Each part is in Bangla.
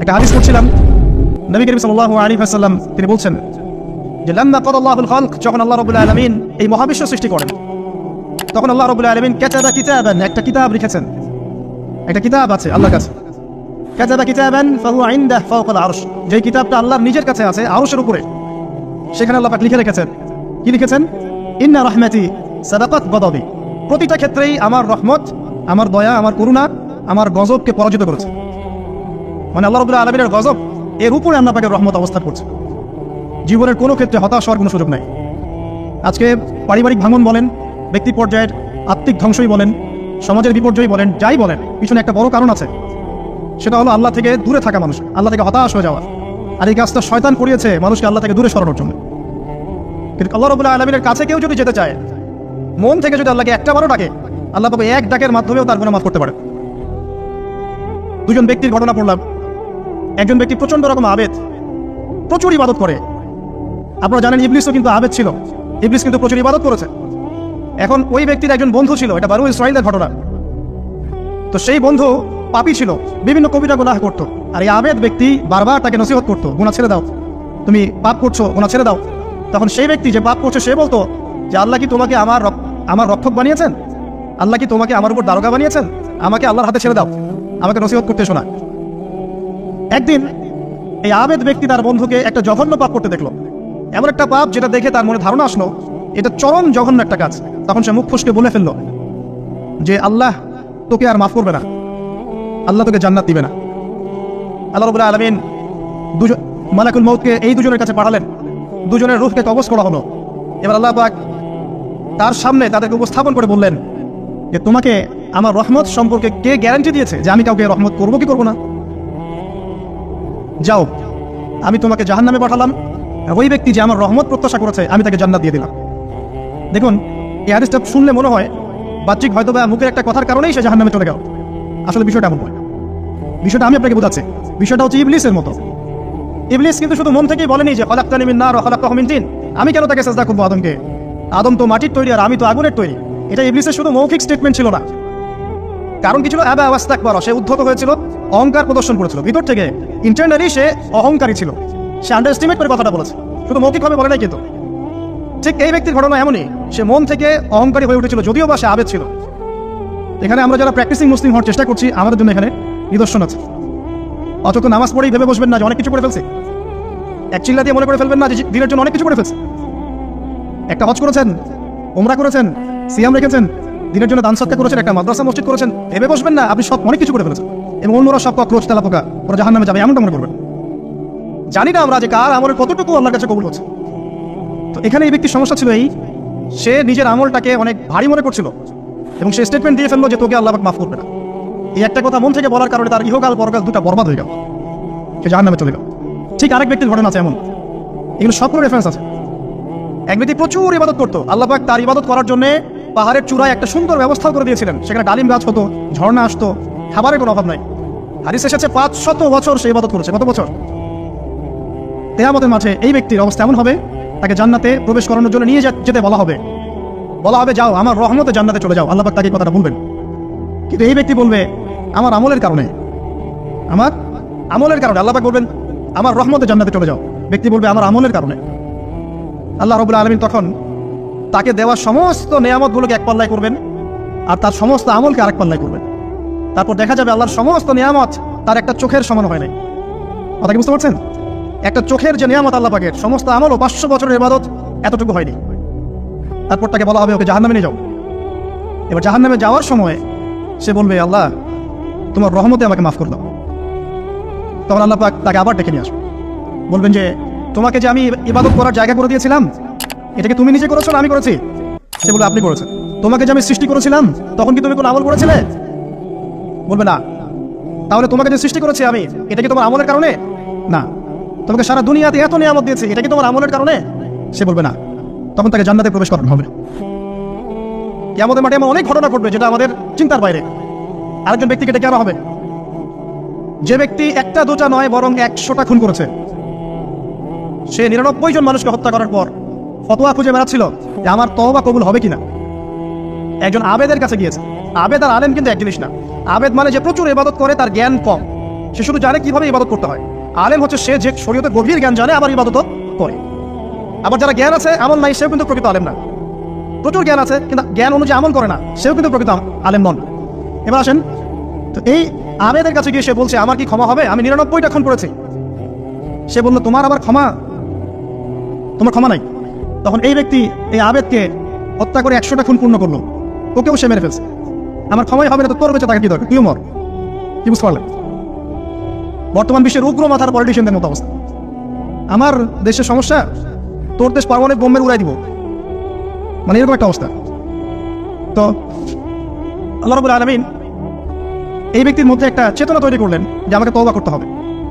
একটা হাদিস পড়ছিলাম। নবী করিম আলাইহি ওয়াসাল্লাম তিনি বলছেন যে, লাম্মা কদাল্লাহুল খালক যখন আল্লাহ আলামিন এই মহাবিশ্ব সৃষ্টি করেন, তখন আল্লাহ আলামিন কাতাবা কিতাবান, একটা কিতাব লিখেছেন। একটা কিতাব আছে আল্লাহর কাছে। কাতাবা কিতাবান আরশ। যে কিতাবটা আল্লাহর নিজের কাছে আছে, আরশের উপরে। সেখানে আল্লাহ লিখে রেখেছেন। কি লিখেছেন? ইন্না রহমাতি সাদাকাত প্রতিটা ক্ষেত্রেই আমার রহমত, আমার দয়া, আমার করুণা, আমার গজবকে পরাজিত করেছে। মানে আল্লাহ রবুল্লাহ আলমিনের গজব, এর উপরে আল্লাহ রহমত অবস্থান করছে। জীবনের কোনো ক্ষেত্রে হতাশ হওয়ার কোনো সুযোগ নাই। আজকে পারিবারিক ভাঙন বলেন, ব্যক্তি পর্যায়ের আত্মিক ধ্বংসই বলেন, সমাজের বিপর্যয় বলেন, যাই বলেন, পিছনে একটা বড় কারণ আছে। সেটা হলো আল্লাহ থেকে দূরে থাকা মানুষ, আল্লাহ থেকে হতাশ হয়ে যাওয়া। আর এই কাজটা শয়তান করিয়েছে মানুষকে আল্লাহ থেকে দূরে সরানোর জন্য। কিন্তু আল্লাহ রবুল্লাহ আলমিনের কাছে কেউ যদি যেতে চায়, মন থেকে যদি আল্লাহকে একটা বারো ডাকে, আল্লাহ পাবে এক ডাকের মাধ্যমেও তার গুণা মাফ করতে পারে। দুজন ব্যক্তির ঘটনা পড়লাম। একজন ব্যক্তি প্রচণ্ড রকম আবেদ, প্রচুর ইবাদত করে। আপনারা জানেন ইবলিসও কিন্তু আবেদ ছিল। ইবলিস কিন্তু প্রচুর ইবাদত করেছে। এখন ওই ব্যক্তির একজন বন্ধু ছিল, এটা বারু ইসরায়েলের ঘটনা। তো সেই বন্ধু পাপি ছিল, বিভিন্ন কবিতা গুনাহ করতো। আর এই আবেদ ব্যক্তি বারবার তাকে নসিহত করতো গুণা ছেড়ে দাও। তুমি পাপ করছ গুণা ছেড়ে দাও। তখন সেই ব্যক্তি যে পাপ করছে, সে বলতো যে, আল্লাহ কি তোমাকে আমার আমার রক্ষক বানিয়েছেন? আল্লাহ কি তোমাকে আমার উপর দারোগা বানিয়েছেন? আমাকে আল্লাহর হাতে ছেড়ে দাও। আমাকে নসিহত করতে শোনা। একদিন এই আবেদ ব্যক্তি তার বন্ধুকে একটা জঘন্য পাপ করতে দেখল। এমন একটা পাপ যেটা দেখে তার মনে ধারণা আসলো, এটা চরম জঘন্য একটা কাজ। তখন সে মুখ ফুসকে বলে ফেলল যে, আল্লাহ, তোকে আর মাফ করবে না। আল্লাহ তোকে জান্নাত দিবে না। আল্লাহ রবুল্লাহ আলমিন দুজন মালাকুল মৌতকে এই দুজনের কাছে পাঠালেন। দুজনের রুহকে কবজ করা হলো। এবার আল্লাহ পাক তার সামনে তাদেরকে উপস্থাপন করে বললেন যে, তোমাকে আমার রহমত সম্পর্কে কে গ্যারান্টি দিয়েছে যে আমি কাউকে রহমত করব কি করব না? যাও। আমি তোমাকে জাহান্নামে পাঠালাম। ওই ব্যক্তি যে আমার রহমত প্রত্যাশা করেছে, আমি তাকে জান্নাত দিয়ে দিলাম। দেখুন, এই হাদিসটা শুনলে মনে হয়, বাহ্যিক হয়তো বা মুখের একটা কথার কারণেই সে জাহান্নামে চলে গেল। আসলে বিষয়টা এমন নয়। বিষয়টা আমি আপনাকে বোঝাচ্ছি। বিষয়টা হচ্ছে ইবলিসের মতো। ইবলিস কিন্তু শুধু মন থেকেই বলেনি যে হলাক্তানি মিন নার হলাক্তাহু মিন তিন আমি কেন তাকে সাজদা করব আদমকে? আদম তো মাটির তৈরি আর আমি তো আগুনের তৈরি। এটা ইবলিসের শুধু মৌখিক স্টেটমেন্ট ছিল না। কারণ কি ছিল? আবা আওয়াস্তাক বড় সে উদ্ধত হয়েছিল, অহংকার প্রদর্শন করেছিল। ভিতর থেকে ইন্টারনালি সে অহংকারী ছিল। সে আন্ডার এস্টিমেট করে কথাটা বলেছে। শুধু মৌখিকভাবে বলে নাই কিন্তু। ঠিক এই ব্যক্তির ঘটনা এমনই, সে মন থেকে অহংকারী হয়ে উঠেছিল, যদিও বা সে আবেদ ছিল। এখানে আমরা যারা প্র্যাকটিসিং মুসলিম হওয়ার চেষ্টা করছি, আমাদের জন্য এখানে নিদর্শন আছে। অথচ নামাজ পড়েই ভেবে বসবেন না যে অনেক কিছু করে ফেলছে। এক চিল্লা দিয়ে মনে করে ফেলবেন না যে দিনের জন্য অনেক কিছু করে ফেলছে। একটা হজ করেছেন ওমরা করেছেন, সিয়াম রেখেছেন দিনের জন্য দান সৎকা করেছেন, একটা মাদ্রাসা মসজিদ করেছেন, ভেবে বসবেন না, আপনি সব অনেক কিছু করে ফেলেছেন। এবং অন্যরা সব কক্রোচ তেলা পোকা, ওরা জাহান নামে যাবে, এমনটা মনে করবেন। জানি না আমরা যে কার আমলের কতটুকু আল্লাহর কাছে কবুল হচ্ছে। তো এখানে এই ব্যক্তির সমস্যা ছিল এই, সে নিজের আমলটাকে অনেক ভারী মনে করছিল এবং সে স্টেটমেন্ট দিয়ে ফেলল যে তোকে আল্লাহ মাফ করবে না। এই একটা কথা মন থেকে বলার কারণে তার ইহকাল, পরকাল দুটা বরবাদ হয়ে গেল। সে জাহান নামে চলে গেল। ঠিক আরেক ব্যক্তির ঘটনা আছে এমন। এগুলো সবগুলো রেফারেন্স আছে। এক ব্যক্তি প্রচুর ইবাদত করতো। আল্লাহ পাক তার ইবাদত করার জন্য পাহাড়ের চূড়ায় একটা সুন্দর ব্যবস্থা করে দিয়েছিলেন। সেখানে ডালিম গাছ হতো, ঝর্ণা আসতো, খাবারের কোনো অভাব নাই। হারিস এসেছে পাঁচ শত বছর সে ইবাদত করেছে। কত বছর? তেয়ামতের মাঠে এই ব্যক্তির অবস্থা এমন হবে, তাকে জান্নাতে প্রবেশ করানোর জন্য নিয়ে যেতে বলা হবে। বলা হবে, যাও, আমার রহমতে জান্নাতে চলে যাও। আল্লাহ তাকে কথাটা বলবেন। কিন্তু এই ব্যক্তি বলবে, আমার আমলের কারণে। আমার আমলের কারণে, আল্লাহ বলবেন, আমার রহমতে জান্নাতে চলে যাও। ব্যক্তি বলবে, আমার আমলের কারণে। আল্লাহ রবুল্লা আলমিন তখন তাকে দেওয়া সমস্ত নিয়ামতগুলোকে এক পাল্লায় করবেন আর তার সমস্ত আমলকে আরেক পাল্লায় করবেন। তারপর দেখা যাবে আল্লাহর সমস্ত নিয়ামত তার একটা চোখের সমান হয় নাই। কথা কি বুঝতে পারছেন? একটা চোখের যে নিয়ামত আল্লাহ পাকের, সমস্ত আমল ও পাঁচশো বছরের ইবাদত এতটুকু হয়নি। তারপর তাকে বলা হবে, ওকে জাহান্নামে নিয়ে যাও। এবার জাহান্নামে যাওয়ার সময় সে বলবে, আল্লাহ, তোমার রহমতে আমাকে মাফ করে দাও। তখন আল্লাহ পাক তাকে আবার ডেকে নিয়ে আসবে। বলবেন যে, তোমাকে যে আমি ইবাদত করার জায়গা করে দিয়েছিলাম এটাকে তুমি নিজে করেছ না আমি করেছি? সে বলবে আপনি করেছেন। তোমাকে যে আমি সৃষ্টি করেছিলাম, তখন কি তুমি কোনো আমল করেছিলে? বলবে, না। তাহলে তোমাকে যে সৃষ্টি করেছি আমি, এটা কি তোমার আমলের কারণে? না। তোমাকে সারা দুনিয়াতে এত নিয়ামত দিয়েছি, এটা কি তোমার আমলের কারণে? সে বলবে, না। তখন তাকে জান্নাতে প্রবেশ করানো হবে। আমাদের মাঠে এমন অনেক ঘটনা ঘটবে যেটা আমাদের চিন্তার বাইরে। আরেকজন ব্যক্তিকে ডেকে আনা হবে। যে ব্যক্তি একটা দুটা নয়, বরং একশোটা খুন করেছে। সে নিরানব্বই জন মানুষকে হত্যা করার পর ফতোয়া খুঁজে বেড়াচ্ছিল যে আমার তহবা কবুল হবে কিনা। একজন আবেদের কাছে গিয়েছে। আবেদ আর আলেম কিন্তু এক জিনিস না। আবেদ মানে যে প্রচুর ইবাদত করে, তার জ্ঞান কম। সে শুধু জানে কীভাবে ইবাদত করতে হয়। আলেম হচ্ছে সে যে শরীয়তের গভীর জ্ঞান জানে, আবার ইবাদত করে। আবার যারা জ্ঞান আছে আমল নাই, সেও কিন্তু প্রকৃত আলেম না। প্রচুর জ্ঞান আছে, কিন্তু জ্ঞান অনুযায়ী আমল করে না। সেও কিন্তু প্রকৃত আলেম নন। এবার আসেন, তো এই আবেদের কাছে গিয়ে সে বলছে, আমার কি ক্ষমা হবে? আমি নিরানব্বইটা খুন করেছি। সে বলল, তোমার আবার ক্ষমা? তোমার ক্ষমা নাই? তখন এই ব্যক্তি, এই আবেদকে হত্যা করে একশোটা খুন পূর্ণ করল। ওকেও সে মেরে ফেলছে। আমার ক্ষমাই হবে না তো তোর বেঁচে তাকে কি দরকার? তুইও মর কি বুঝতে পারলেন? বর্তমান বিশ্বের উগ্র মাথার পলিটিশিয়ানদের মতো অবস্থা। আমার দেশের সমস্যা, তোর দেশ পারমাণবিক বোম্বের উড়াই দিব। মানে এরকম একটা অবস্থা। তো, আল্লাহ রবুল আলমিন এই ব্যক্তির মধ্যে একটা চেতনা তৈরি করলেন যে আমাকে তওবা করতে হবে।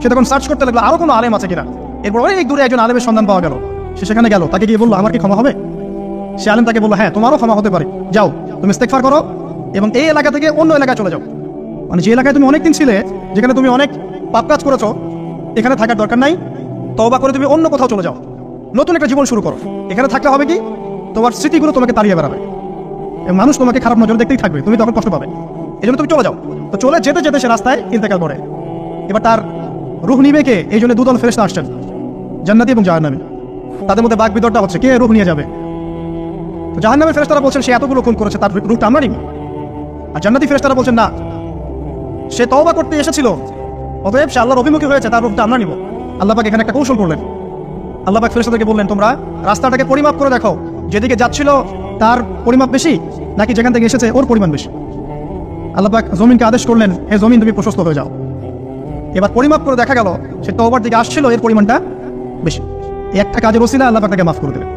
সে তখন সার্চ করতে লাগল, আরও কোনো আলেম আছে কিনা? এরপর অনেক দূরে একজন আলেমের সন্ধান পাওয়া গেল। সে সেখানে গেল, তাকে গিয়ে বলল, আমার কি ক্ষমা হবে? সে আলেম তাকে বলল হ্যাঁ তোমারও ক্ষমা হতে পারে। যাও, তুমি ইস্তেকফার করো এবং এই এলাকা থেকে অন্য এলাকায় চলে যাও। মানে যে এলাকায় তুমি অনেকদিন ছিলে, যেখানে তুমি অনেক পাপ কাজ করেছ, এখানে থাকার দরকার নাই, তওবা করে তুমি অন্য কোথাও চলে যাও। নতুন একটা জীবন শুরু করো। এখানে থাকলে হবে কি? তোমার স্মৃতিগুলো তোমাকে তাড়িয়ে বেড়াবে। এবং মানুষ তোমাকে খারাপ নজর দেখতেই থাকবে, তুমি তখন কষ্ট পাবে। এই জন্য তুমি চলে যাও। তো চলে যেতে যেতে সে রাস্তায় ইন্তেকাল করে। এবার তার রুহ নিবে কে? এই জন্য দুদল ফেরেস্তা আসছেন। জান্নাতি এবং জাহান্নামী। তাদের মধ্যে বাঘ বিদরটা হচ্ছে, কে রুহ নিয়ে যাবে? তো জাহান্নামের ফেরেস্তারা বলছেন, সে এতগুলো খুন করেছে, তার রুহটা আমরা নিব। আর জান্নাতি ফেরেস্তারা বলছেন, না, সে তওবা করতে এসেছিল, অতএব সে আল্লাহর অভিমুখী হয়েছে, তার রূপটা আমরা নিব। আল্লাহ পাক এখানে একটা কৌশল করলেন। আল্লাহ পাক ফেরেস্তাদেরকে বললেন, তোমরা রাস্তাটাকে পরিমাপ করে দেখো, যেদিকে যাচ্ছিল তার পরিমাপ বেশি, নাকি যেখান থেকে এসেছে ওর পরিমাণ বেশি? আল্লাহ পাক জমিনকে আদেশ করলেন, হে জমিন, তুমি প্রশস্ত হয়ে যাও। এবার পরিমাপ করে দেখা গেল, সে তওবার দিকে আসছিল, এর পরিমাণটা বেশি। একটা কাজের ওসিলা আল্লাহ তাকে মাফ করে দেবেন।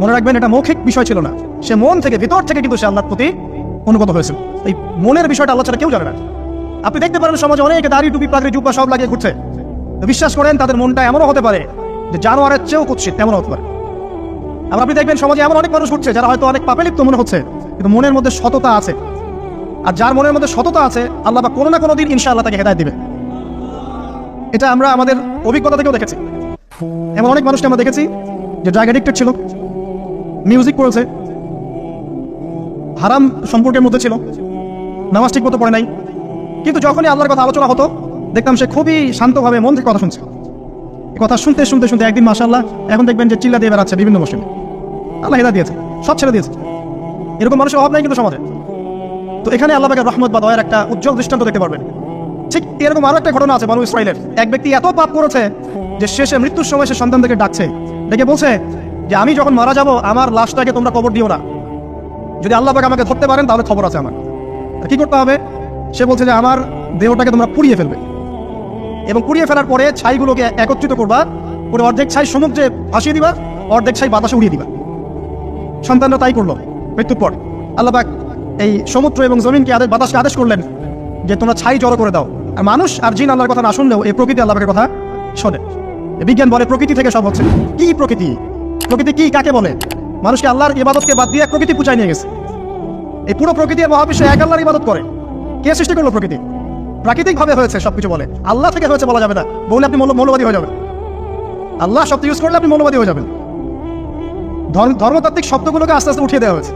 মনে রাখবেন, এটা মৌখিক বিষয় ছিল না। সে মন থেকে, ভিতর থেকে কিন্তু সে আল্লাহর প্রতি অনুগত হয়েছিল। এই মনের বিষয়টা আল্লাহ কেউ জানে না। আপনি দেখতে পারেন সমাজে অনেকে দাড়ি, টুপি, পাগড়ি, জুব্বা সব লাগিয়ে ঘুরছে। বিশ্বাস করেন, তাদের মনটা এমনও হতে পারে যে জানোয়ারের চেয়েও কুৎসিত, তেমনও হতে পারে। আবার আপনি দেখবেন সমাজে এমন অনেক মানুষ ঘুরছে, যারা হয়তো অনেক পাপে লিপ্ত মনে হচ্ছে, কিন্তু মনের মধ্যে সততা আছে। আর যার মনের মধ্যে সততা আছে, আল্লাহ বা কোনো না কোনো দিন ইনশাআল্লাহ তাকে হেদায়ত দিবে এটা আমরা আমাদের অভিজ্ঞতা থেকেও দেখেছি। এমন অনেক মানুষকে আমরা দেখেছি যে ড্রাগ অ্যাডিক্টেড ছিল মিউজিক করেছে হারাম সম্পর্কের মধ্যে ছিল, নামাজ ঠিক মতো পড়ে নাই। কিন্তু যখনই আল্লাহর কথা আলোচনা হতো, দেখতাম সে খুবই শান্তভাবে মন থেকে কথা শুনছে। কথা শুনতে শুনতে শুনতে একদিন মাসাল্লাহ এখন দেখবেন যে চিল্লা দিয়ে বেড়াচ্ছে বিভিন্ন মৌসুমে আল্লাহ হেদা দিয়েছে, সব ছেড়ে দিয়েছে। এরকম মানুষের অভাব নাই কিন্তু সমাজে। তো এখানে আল্লাহ রহমত বা দয়ের একটা উজ্জ্বল দৃষ্টান্ত দেখতে পারবেন। ঠিক এরকম আরও একটা ঘটনা আছে বানু ইসরায়েলের এক ব্যক্তি এত পাপ করেছে যে শেষে মৃত্যুর সময় সে সন্তানদেরকে ডাকছে। ডেকে বলছে যে, আমি যখন মারা যাব, আমার লাশটাকে তোমরা কবর দিও না। যদি আল্লাহ আমাকে ধরতে পারেন, তাহলে খবর আছে আমার। কি করতে হবে? সে বলছে যে, আমার দেহটাকে তোমরা পুড়িয়ে ফেলবে। এবং পুড়িয়ে ফেলার পরে ছাইগুলোকে একত্রিত করবা, করে অর্ধেক ছাই সমুদ্রে ভাসিয়ে দিবা, অর্ধেক ছাই বাতাসে উড়িয়ে দিবা। সন্তানরা তাই করল। মৃত্যুর পর আল্লাহবাক এই সমুদ্র এবং জমিনকে আদেশ বাতাসকে আদেশ করলেন। যে তোমরা ছাই জড়ো করে দাও। আর মানুষ আর জিন আল্লাহর কথা না শুনলেও এই প্রকৃতি আল্লাহের কথা শোনে। বিজ্ঞান বলে, প্রকৃতি থেকে সব হচ্ছে। কি প্রকৃতি? প্রকৃতি কি? কাকে বলে? মানুষকে আল্লাহর ইবাদতকে বাদ দিয়ে প্রকৃতি পূজায় নিয়ে গেছে। এই পুরো প্রকৃতি মহাবিশ্ব এক আল্লাহর ইবাদত করে। কে সৃষ্টি করল প্রকৃতি? প্রাকৃতিকভাবে হয়েছে সবকিছু বলে। আল্লাহ থেকে হয়েছে বলা যাবে না। বলে আপনি মৌল- মৌলবাদী হয়ে যাবেন। আল্লাহ শব্দ ইউজ করলে আপনি মৌলবাদী হয়ে যাবেন। ধর্ম- ধর্মতাত্ত্বিক শব্দগুলোকে আস্তে আস্তে উঠিয়ে দেওয়া হয়েছে।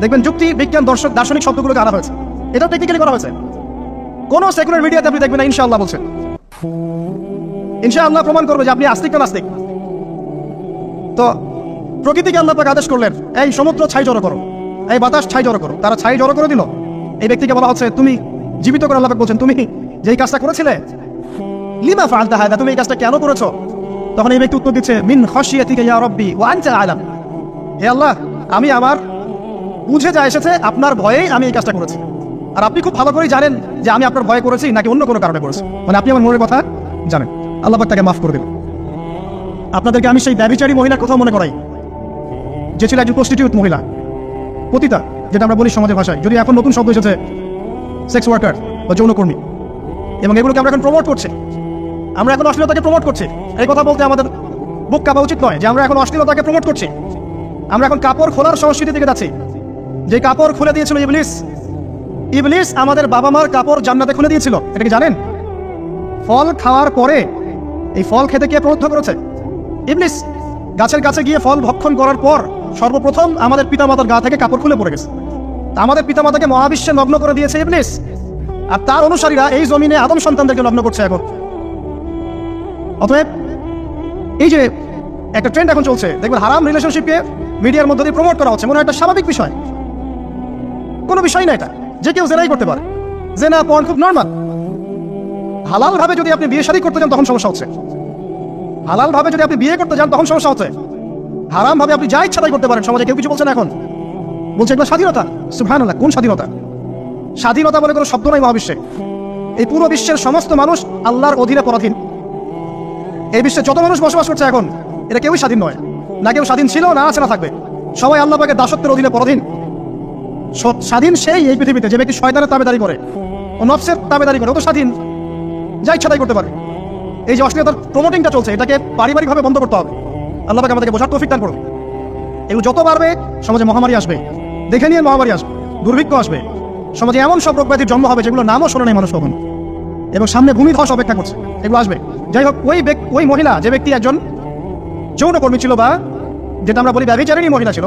দেখবেন যুক্তি, বিজ্ঞান, দর্শক, দার্শনিক শব্দগুলোকে আনা হয়েছে। এটা টেকনিক্যালি করা হয়েছে। কোন সেকুলার মিডিয়াতে আপনি দেখবেন না, ইনশাআল্লাহ বলছেন ইনশাআল্লাহ প্রমাণ করবে যে আপনি আস্তিক না নাস্তিক। তো প্রকৃতিকে আল্লাহ পাক আদেশ করলেন, এই সমুদ্র ছাই জড়ো করো, এই বাতাস ছাই জড়ো করো। তারা ছাই জড়ো করে দিল। এই ব্যক্তিকে বলা হচ্ছে, তুমি জীবিত করে আল্লাহ বলছেন, তুমি যেই কাজটা করেছিলে, লিমা ফালতা হায়দা তুমি এই কাজটা কেন করেছ? তখন এই ব্যক্তি উত্তর দিচ্ছে, মিন খসিয়াতিকে ইয়া রব্বি ওয়া আনতা আলাম। হে আল্লাহ, আমি আমার বুঝে যা এসেছে, আপনার ভয়েই আমি এই কাজটা করেছি। আর আপনি খুব ভালো করেই জানেন যে আমি আপনার ভয় করেছি নাকি অন্য কোনো কারণে করেছি। মানে আপনি আমার মনের কথা জানেন। আল্লাহ তাকে মাফ করে দেবেন। আপনাদেরকে আমি সেই ব্যবিচারী মহিলার কথা মনে করাই। যে ছিল একজন প্রস্টিটিউট মহিলা। পতিতা, যেটা আমরা বলি সমাজের ভাষায়। যদি এখন নতুন শব্দ এসেছে সেক্স ওয়ার্কার বা যৌনকর্মী। এবং এগুলোকে আমরা এখন প্রমোট করছি। আমরা এখন অশ্লীলতাকে প্রমোট করছি। এই কথা বলতে আমাদের বুক কাঁপা উচিত নয় যে আমরা এখন অশ্লীলতাকে প্রমোট করছি। আমরা এখন কাপড় খোলার সংস্কৃতি থেকে যাচ্ছি। যে কাপড় খুলে দিয়েছিল ইবলিস ইবলিস আমাদের বাবা মার কাপড় জান্নাতে খুলে দিয়েছিল। এটা কি জানেন? ফল খাওয়ার পরে এই ফল খেতে কে প্রবদ্ধ করেছে? ইবলিস গাছের কাছে গিয়ে ফল ভক্ষণ করার পর সর্বপ্রথম আমাদের পিতামাতার গা থেকে কাপড় খুলে পড়ে গেছে। আমাদের পিতামাতাকে মহাবিশ্বে নগ্ন করে দিয়েছে ইবলিস। আর তার অনুসারীরা এই জমিনে আদম সন্তানদেরকে লগ্ন করছে এখন। অতএব এই যে একটা ট্রেন্ড এখন চলছে, দেখবেন হারাম রিলেশনশিপকে মিডিয়ার মধ্যে দিয়ে প্রমোট করা হচ্ছে, মনে হয় একটা স্বাভাবিক বিষয়। কোনো বিষয় না এটা। যে কেউ জেনাই করতে পারে। জেনা পণ খুব নর্মাল হালাল ভাবে যদি আপনি বিয়ে শাদী করতে যান, তখন সমস্যা হচ্ছে। হালাল ভাবে যদি আপনি বিয়ে করতে যান, তখন সমস্যা হচ্ছে। হারাম ভাবে আপনি যা ইচ্ছা তাই করতে পারেন, সমাজে কেউ কিছু বলছেন এখন। বলছে এগুলো স্বাধীনতা। সুভান কোন স্বাধীনতা? স্বাধীনতা বলে কোনো শব্দ নাই মহাবিশ্বে। এই পুরো বিশ্বের সমস্ত মানুষ আল্লাহর অধীনে পরাধীন। এই বিশ্বে যত মানুষ বসবাস করছে এখন এটা কেউই স্বাধীন নয়। না কেউ স্বাধীন ছিল, না আছে, না থাকবে। সবাই আল্লাহ পাকে দাসত্বের অধীনে পরাধীন। স্বাধীন সেই এই পৃথিবীতে যে ব্যক্তি শয়তানের তাবেদারি করে ও নফসের তাবেদারি করে, ও তো স্বাধীন। যা ইচ্ছা তাই করতে পারে। এই যে অশ্লীলতার প্রমোটিংটা চলছে, এটাকে পারিবারিকভাবে বন্ধ করতে হবে। আল্লাহ পাকে আমাদেরকে বোঝার তৌফিক দান করুন। এগুলো যত বাড়বে, সমাজে মহামারী আসবে। দেখে নিয়ে মহামারী আসবে, দুর্ভিক্ষ আসবে। সমাজে এমন সব রোগ ব্যাধির জন্ম হবে যেগুলো নামও শোনে নাই মানুষ কখন। এবং সামনে ভূমি ধস অপেক্ষা করছে, এগুলো আসবে। যাই হোক, ওই ওই মহিলা, যে ব্যক্তি একজন যৌনকর্মী ছিল বা, যেটা আমরা বলি ব্যবচারিণী মহিলা ছিল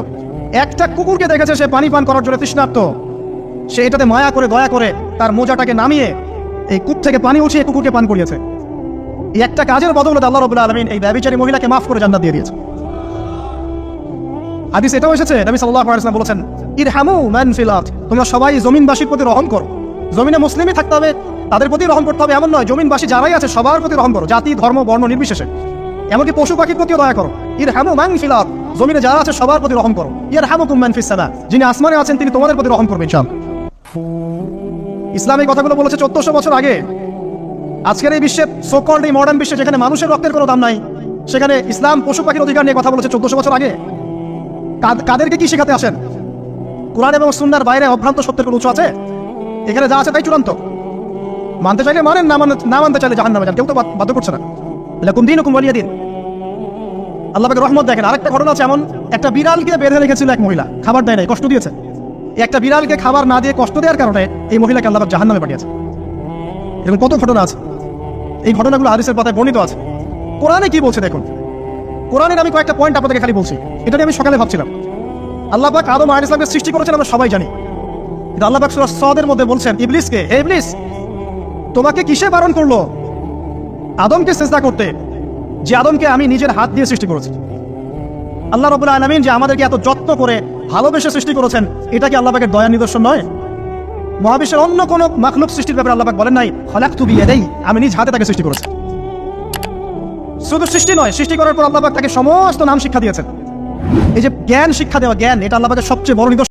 একটা কুকুরকে দেখেছে সে পানি পান করার জন্য তৃষ্ণার্ত। সে এটাতে মায়া করে, দয়া করে তার মোজাটাকে নামিয়ে এই কূপ থেকে পানি উঠিয়ে কুকুরকে পান করিয়েছে। এই একটা কাজের বদৌলতে আল্লাহ রবুল্লা আলমিন এই ব্যবচারী মহিলাকে মাফ করে জান্নাত দিয়ে দিয়েছে। হাদিস এটাও এসেছে, নবী সাল্লাল্লাহু আলাইহি ওয়াসাল্লাম বলেছেন, ইরহামু মান ফিল আরদ। তোমরা সবাই জমিনবাসীর প্রতি রহম করো। জমিনে মুসলিমই থাকতে হবে, তাদের প্রতি রহম করতে হবে এমন নয়, জমিনবাসী যারাই আছে সবার প্রতি রহম করো, জাতি, ধর্ম, বর্ণ নির্বিশেষে। এমনকি পশু পাখির প্রতিও দয়া করো। ইরহামু মান ফিল আরদ। জমিনে যারা আছে, সবার প্রতি রহম করো। ইরহামুকুম মান ফিস সামা। যিনি আসমানে আছেন, তিনি তোমাদের প্রতি রহম করবেন ইনশাআল্লাহ। ইসলামী কথাগুলো বলেছে চোদ্দশো বছর আগে। আজকের এই বিশ্বে সোকল্ড এই মডার্ন বিশ্বে, যেখানে মানুষের রক্তের কোনো দাম নাই, সেখানে ইসলাম পশু পাখির অধিকার নিয়ে কথা বলেছে চোদ্দশো বছর আগে। কাদ- কাদেরকে কি শেখাতে আসেন? কোরআন এবং সুন্নার বাইরে অভ্রান্ত সত্যের কোনো উৎস আছে? এখানে যা আছে তাই চূড়ান্ত। মানতে চাইলে মানেন, না মানতে চাইলে জাহান নামে যান। কেউ তো বাধ্য করছে না। এরকম দিন হুকুম বলিয়ে দিন। আল্লাহ পাকের রহমত দেখেন, আরেকটা ঘটনা আছে এমন, একটা বিড়ালকে বেঁধে রেখেছিল এক মহিলা, খাবার দেয় নাই, কষ্ট দিয়েছে। একটা বিড়ালকে খাবার না দিয়ে কষ্ট দেওয়ার কারণে এই মহিলাকে আল্লাহ জাহান নামে পাঠিয়েছে। এরকম কত ঘটনা আছে। এই ঘটনাগুলো হাদিসের পাতায় বর্ণিত আছে। কোরআনে কি বলছে দেখুন? কোরআনের আমি কয়েকটা পয়েন্ট আপনাদেরকে খালি বলছি। এটা নিয়ে আমি সকালে ভাবছিলাম। আল্লাহ পাক আদম আলাইহিস ইসলামকে সৃষ্টি করেছেন, আমরা সবাই জানি। কিন্তু আল্লাহ পাক সূরা সদের মধ্যে বলছেন, ইবলিসকে, হে ইবলিস, তোমাকে কিসে বারণ করল? আদমকে চেষ্টা করতে। যে আদমকে আমি নিজের হাত দিয়ে সৃষ্টি করেছি। আল্লাহ রবুল্লা আলমিন যে আমাদেরকে এত যত্ন করে ভালোবেসে সৃষ্টি করেছেন, এটা কি আল্লাহ দয়া নিদর্শন নয়? মহাবিশ্বের অন্য কোনো মাখলুক সৃষ্টির ব্যাপারে আল্লাহ বলেন নাই হলাক তু বিয়ে দেই আমি নিজ হাতে তাকে সৃষ্টি করেছি। শুধু সৃষ্টি নয়, সৃষ্টি করার পর আল্লাহ তাকে সমস্ত নাম শিক্ষা দিয়েছেন। এই যে জ্ঞান শিক্ষা দেওয়া, জ্ঞান, এটা আল্লাহ সবচেয়ে বড় নিদর্শন।